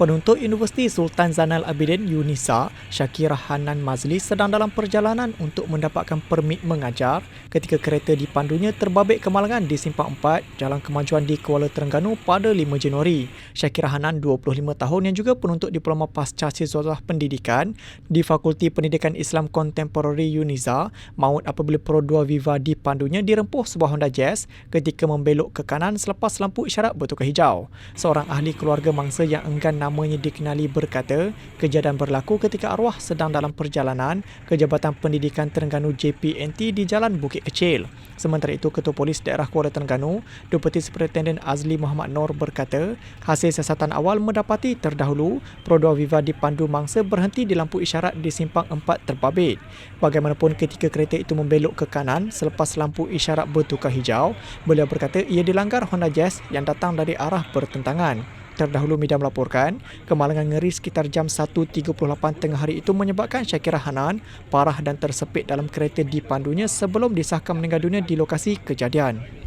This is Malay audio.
Penuntut Universiti Sultan Zainal Abidin Yunisa, Syakira Hanan Mazli sedang dalam perjalanan untuk mendapatkan permit mengajar ketika kereta dipandunya terbabit kemalangan di Simpang 4, Jalan Kemajuan di Kuala Terengganu pada 5 Januari. Syakira Hanan, 25 tahun yang juga penuntut Diploma Pasca Siswa Pendidikan di Fakulti Pendidikan Islam Kontemporari Yunisa, maut apabila Pro 2 Viva dipandunya dirempuh sebuah Honda Jazz ketika membelok ke kanan selepas lampu isyarat bertukar hijau. Seorang ahli keluarga mangsa yang enggan namanya dikenali berkata, kejadian berlaku ketika arwah sedang dalam perjalanan ke Jabatan Pendidikan Terengganu JPNT di Jalan Bukit Kecil. Sementara itu, Ketua Polis Daerah Kuala Terengganu, Deputi Superintendent Azli Muhammad Nor berkata, hasil siasatan awal mendapati terdahulu Pro2 Viva dipandu mangsa berhenti di lampu isyarat di Simpang 4 terbabit. Bagaimanapun ketika kereta itu membelok ke kanan selepas lampu isyarat bertukar hijau, beliau berkata ia dilanggar Honda Jazz yang datang dari arah bertentangan terdahulu media melaporkan kemalangan ngeri sekitar jam 1.38 tengah hari itu menyebabkan Syakira Hanan parah dan tersepit dalam kereta dipandunya sebelum disahkan meninggal dunia di lokasi kejadian.